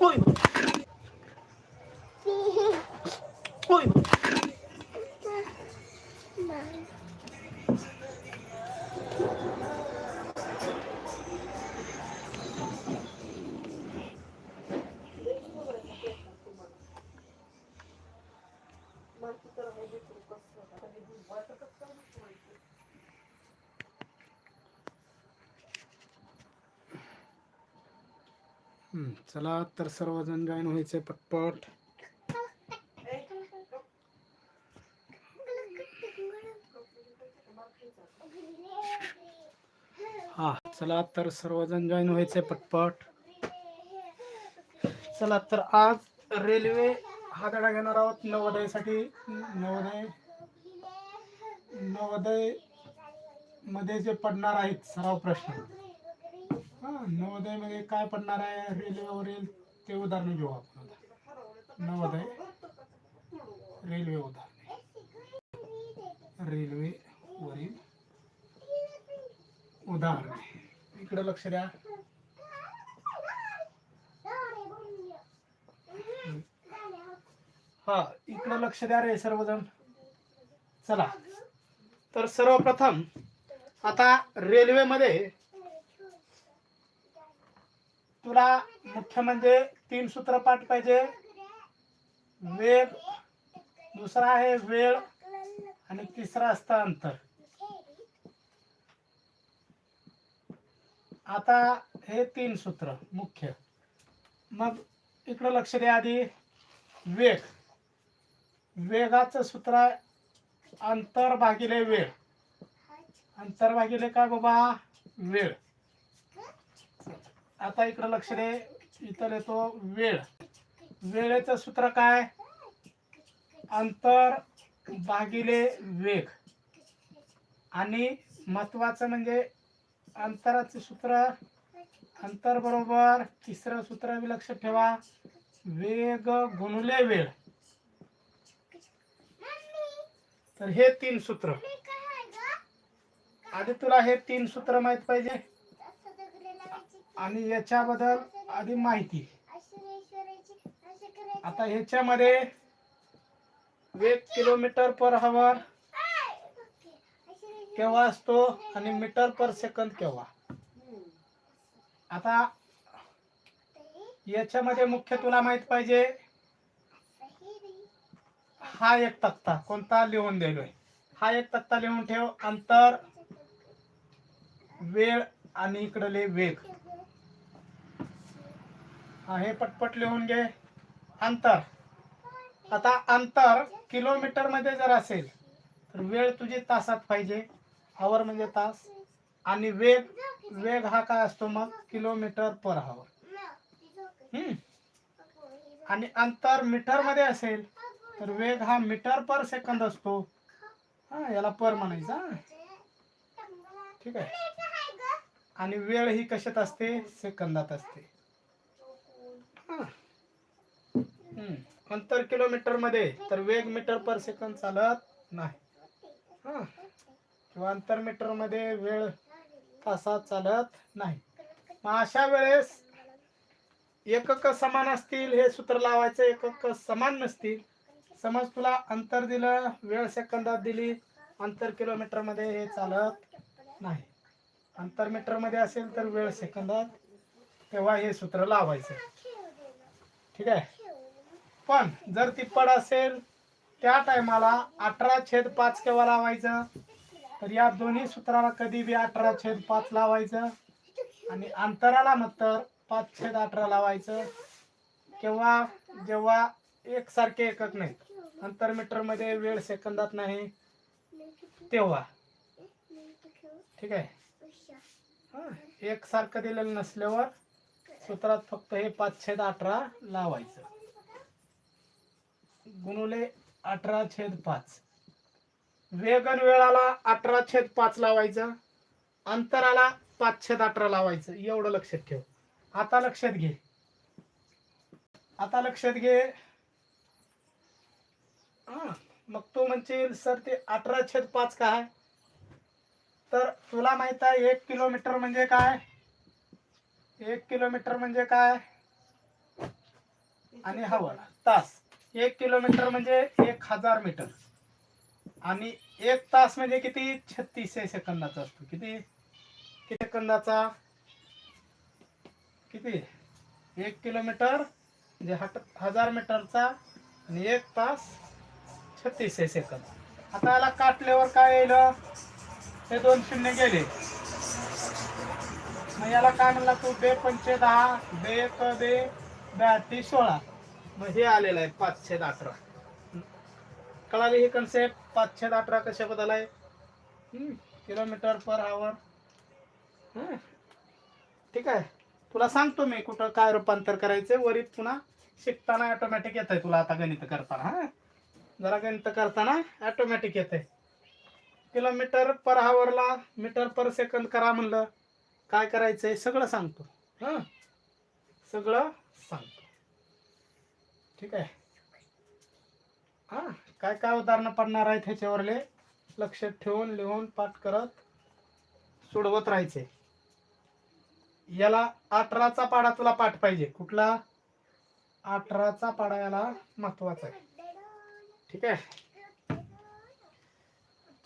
Uy! Uy! चला तर सर्वजण जॉईन व्हायचे पटपट. हा चला तर सर्वजण जॉईन व्हायचे पटपट. चला तर आज रेल्वे हा धडा घेणार आहोत. नवोदयसाठी नवोदय नवोदयमध्ये जे पडणार आहेत सराव प्रश्न. नवोदयमध्ये काय पडणार आहे? रेल्वेवरील ते उदाहरण घेऊ आपण आता. नवोदय रेल्वे उदाहरणे. रेल्वे वरील उदाहरण. इकडे लक्ष द्या. हा इकडे लक्ष द्या रे सर्वजण. चला. तर सर्वप्रथम आता रेल्वेमध्ये तुला मुख्य म्हणजे तीन सूत्र पाठ पाहिजे. वेग दुसरा आहे वेळ आणि तिसरा असतं अंतर. आता हे तीन सूत्र मुख्य. मग इकडं लक्ष द्या आधी. वेग. वेगाचं सूत्र आहे अंतर भागिले वेळ. अंतर भागिले काय बाबा? वेळ. आता इकडं लक्ष दे. इथं येतो वेळ. वेळेचं सूत्र काय? अंतर भागिले वेग. आणि महत्वाचं म्हणजे अंतराचे सूत्र. अंतर बरोबर तिसरं सूत्र बी लक्षात ठेवा. वेग गुणले वेळ. तर हे तीन सूत्र. आधी तुला हे तीन सूत्र माहीत पाहिजे? आणि याच्याबद्दल आधी माहिती. आता ह्याच्यामध्ये वेग किलोमीटर पर हवर केव्हा असतो आणि मीटर पर सेकंद केव्हा. आता याच्यामध्ये मुख्य तुला माहीत पाहिजे. हा एक तक्ता कोणता लिहून दिलोय. हा एक तक्ता लिहून ठेव. अंतर वेळ आणि इकडले वेग. हे पटपट लिहून घे. अंतर. आता अंतर किलोमीटरमध्ये जर असेल तर वेळ तुझी तासात पाहिजे. आवर म्हणजे तास. आणि वेग वेग हा काय असतो मग? किलोमीटर पर आवर आणि अंतर मीटरमध्ये असेल तर वेग हा मीटर पर सेकंद असतो. हा याला पर म्हणायचा ठीक आहे. आणि वेळ ही कशात असते? सेकंदात असते. अंतर किलोमीटरमध्ये तर वेग मीटर पर सेकंद चालत नाही. हा. किंवा अंतर मीटरमध्ये वेळ तासात चालत नाही. मग अशा वेळेस एकक समान असतील हे सूत्र लावायचं एकक समान नसतील समज तुला अंतर दिलं वेळ सेकंदात दिली अंतर किलोमीटरमध्ये हे चालत नाही. अंतर मीटरमध्ये असेल तर वेळ सेकंदात तेव्हा हे सूत्र लावायचं. ठीक आहे? पण जर ती पड असेल त्या टायमाला अठरा छेद पाच केव्हा लावायचं? तर या दोन्ही सूत्राला कधी बी अठरा छेद पाच लावायचं? आणि अंतराला नंतर पाच छेद अठरा लावायचं? केव्हा? जेव्हा एकसारखे एकक नाहीत अंतर मीटरमध्ये वेळ सेकंदात नाही. तेव्हा. ठीक आहे? एकसारखं दिलेलं नसल्यावर सूत्रात फक्त हे पाच छेद अठरा लावायचं. गुणुले अठरा छेद पाच. वेगन वेळाला अठरा छेद पाच लावायचं. अंतराला पाच छेद अठरा लावायचं. एवढं लक्षात ठेव. आता लक्षात घे. आता लक्षात घे. मग तू म्हणशील सर ते अठरा छेद पाच काय? तर तुला माहीत आहे एक किलोमीटर म्हणजे काय? एक किलोमीटर म्हणजे काय? आणि हवा तास. एक किलोमीटर म्हणजे एक हजार मीटर. आणि एक तास म्हणजे किती? छत्तीस सेकंदाचा असतो. किती? किती सेकंदाचा? किती? एक किलोमीटर म्हणजे हट हजार मीटरचा आणि एक तास छत्तीस सेकंद. आता याला काटल्यावर काय येईल? हे दोन शून्य गेले. मग याला काय म्हणला तू? बे पंचे दहा बे क बे ब्याहत्ती सोळा. मग हे आलेलं आहे पाचशे अठरा. कळाली ही कन्सेप्ट पाचशे अठरा कशा बदल आहे किलोमीटर पर आवर ठीक आहे. तुला सांगतो मी कुठं काय रूपांतर करायचं वरीत पुन्हा शिकताना ऑटोमॅटिक येत आहे तुला आता गणित करताना हा? जरा गणित करताना ऑटोमॅटिक येत आहे किलोमीटर पर आवरला मीटर पर सेकंद करा म्हणलं. काय करायचंय सगळं सांगतो. हां? सगळं सांगतो. ठीक आहे? हां? काय काय उदाहरणं पडणार आहेत ह्याच्यावरले? लक्षात ठेवून लिहून पाठ करत सोडवत राहायचे. याला अठराचा पाडा तुला पाठ पाहिजे. कुठला? अठराचा पाडा याला महत्त्वाचा आहे. ठीक आहे?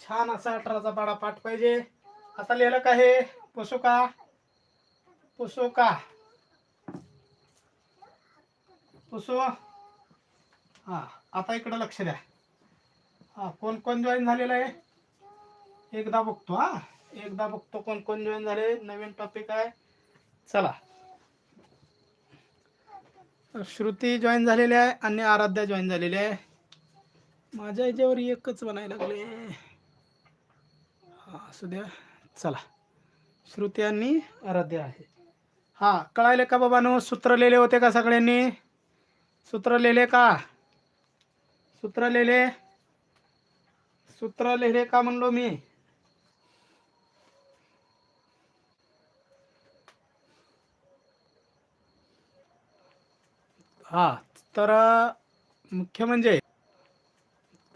छान असा अठराचा पाडा पाठ पाहिजे. आता लिहिलं का हे पुसुका. पुसू. हा आता इकडं लक्ष द्या. हा कोण कोण जॉईन झालेलं आहे? एकदा बघतो हा. एकदा बघतो कोण कोण जॉईन झाले. नवीन टॉपिक आहे. चला. श्रुती जॉईन झालेली आहे आणि आराध्या जॉईन झालेली आहे. माझ्या याच्यावर एकच बनायला लागले. हा असू द्या. चला. श्रुती आणि आहे. हा कळायले का बाबानो सूत्र लिहिले होते का सगळ्यांनी? सूत्र लिहिले का? सूत्र लिहिले? सूत्र लिहिले का म्हणलो मी? हा तर मुख्य म्हणजे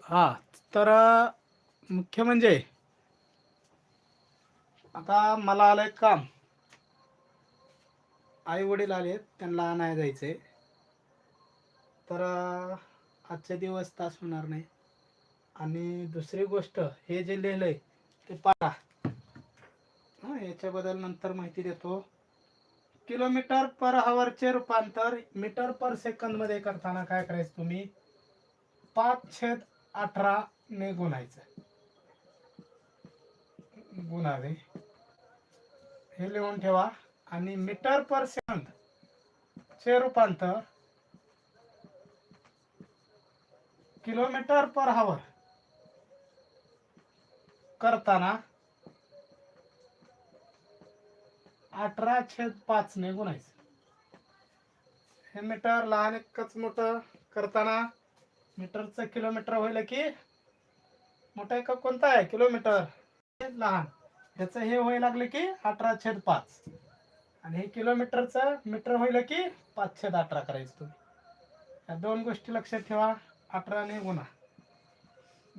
हा तर मुख्य म्हणजे आता मला आलंय काम. आई वडील आलेत त्यांना आणायला जायचंय. तर आजचे दिवस तास होणार नाही. आणि दुसरी गोष्ट हे जे लिहिलंय ते पाडा हां याच्याबद्दल नंतर माहिती देतो. किलोमीटर पर हवरचे रूपांतर मीटर पर सेकंदमध्ये करताना काय करायचं तुम्ही? पाच छेद अठरा ने गुणायचं. गुणावे हे लिहून ठेवा. आणि मीटर पर सेकंद चे रूपांतर किलोमीटर पर हावर करताना अठरा छेद पाच ने गुणायचं. हे मीटर लहान एकच मोठं करताना मीटरचं किलोमीटर होईल की मोठं एक का कोणता आहे? किलोमीटर. लहान. ह्याचं हे व्हायला लागलं की अठरा छेद पाच. आणि हे किलोमीटरचं मीटर होईल की पाच छेद अठरा करायचं तुम्ही. या दोन गोष्टी लक्षात ठेवा. अठरा आणि गुणा.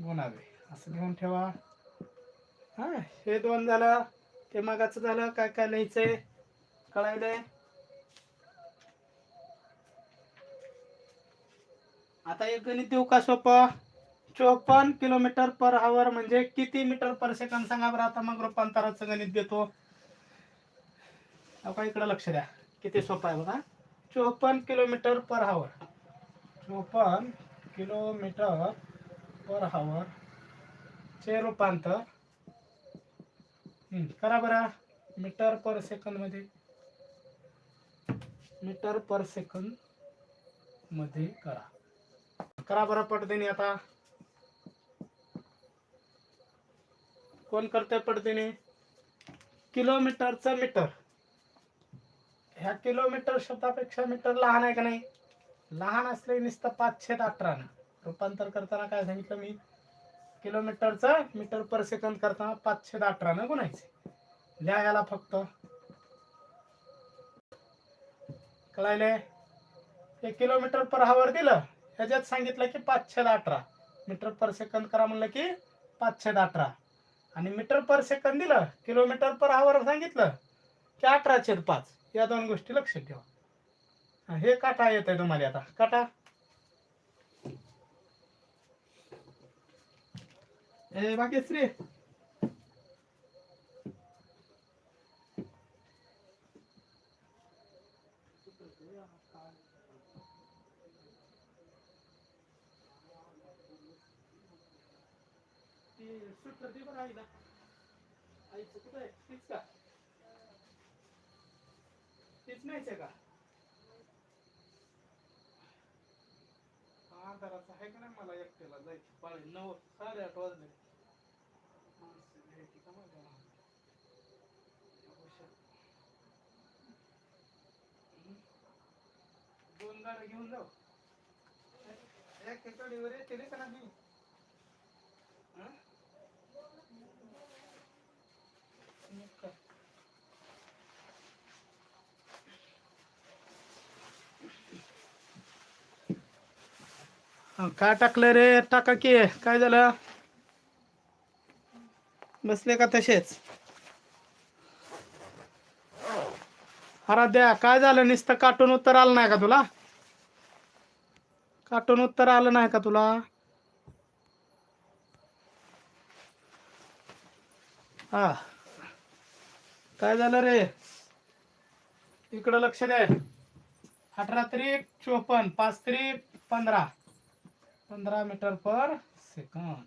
गुणावे. असं लिहून ठेवा. हा हे दोन झालं. ते मागाचं झालं. काय काय लिहायचंय? कळायलंय? आता एक गणित देऊ का सोपं? चोपन्न किलोमीटर पर आवर म्हणजे किती मीटर पर सेकंद सांगा बरं. आता मग रूपांतराचं गणित देतो. अहो का इकडं लक्ष द्या. किती सोपं आहे बघा. चोपन्न किलोमीटर पर आवर चोपन्न किलोमीटर पर आवर चे रूपांतर. करा बरं. मीटर पर सेकंदमध्ये. मीटर पर सेकंदमध्ये करा. करा बरं पडदेने आता. कोण करते पडतीने किलोमीटरचं मीटर. ह्या किलोमीटर शब्दापेक्षा मीटर लहान आहे का नाही? लहान असले नुसतं पाचशे अठरानं. रूपांतर करताना काय सांगितलं मी? किलोमीटरचं मीटर पर सेकंद करताना पाचशे अठरानं गुणायचे. लिहा याला फक्त. कळायले हे किलोमीटर पर हावर दिलं. ह्याच्यात सांगितलं की पाचशे अठरा. मीटर पर सेकंद करा म्हणलं की पाचशे अठरा. आणि मीटर पर सेकंद दिलं किलोमीटर पर आवर सांगितलं की अठरा छेद पाच या दोन गोष्टी लक्षात ठेवा. हे काटा येत आहे तुम्हाला आता. काटा? ए बाकी श्री दे बरं आईला आईचं कुठं आहे तीच का तीच नाहीच आहे का हा घराचा आहे का नाही मला एकट्याला जायचं पाळी नऊ साडे आठ वाजले माणसं घ्यायची का माझ्या दोन गाड्या घेऊन जाऊ. एक गाडीवर येते का नाही हं? मग काय? काय टाकलं रे? टाका की. काय झालं? बसले का तसेच? द्या. काय झालं? नुसतं काटून उत्तर आलं नाही का तुला? काटून उत्तर आलं नाही का तुला? हा. काय झालं रे? इकडं लक्ष द्या अठरा त्रिक चोपन्न. पाच त्रिक पंधरा. पंधरा मीटर पर सेकंद.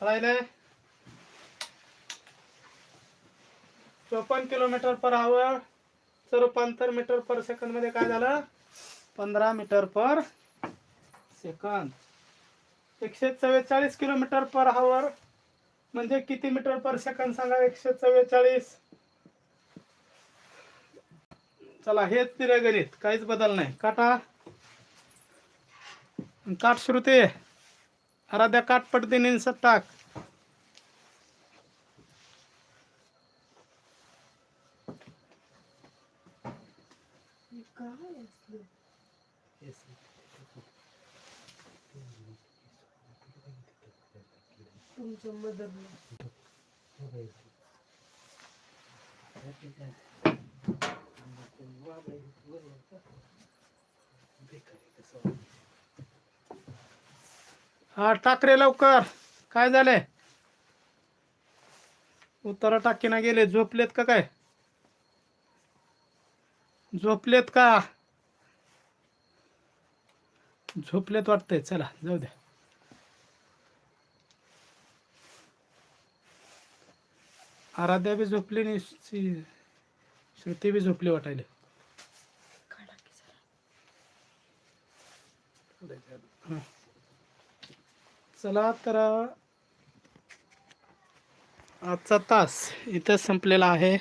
कळायलंय? चोपन्न किलोमीटर पर आवर च रूपांतर मीटर पर सेकंदमध्ये काय झालं? पंधरा मीटर पर सेकंद. एकशे चव्वेचाळीस किलोमीटर पर आवर म्हणजे किती मीटर पर सेकंद सांगा? एकशे चव्वेचाळीस. चला हेच दिलं गणित काहीच बदल नाही. काटा. काट श्रुते आराध्या काट पडते टाक तुमचं मदर हा टाक रे लवकर. काय झालंय? उत्तर टाकीना गेले. झोपलेत का काय? झोपलेत का? झोपलेत वाटतंय. चला जाऊ द्या. आराध्या बी झोपली शी- श्रुती बी झोपली वाटायला. हं. चला तर आजचा तास इथं संपलेला आहे.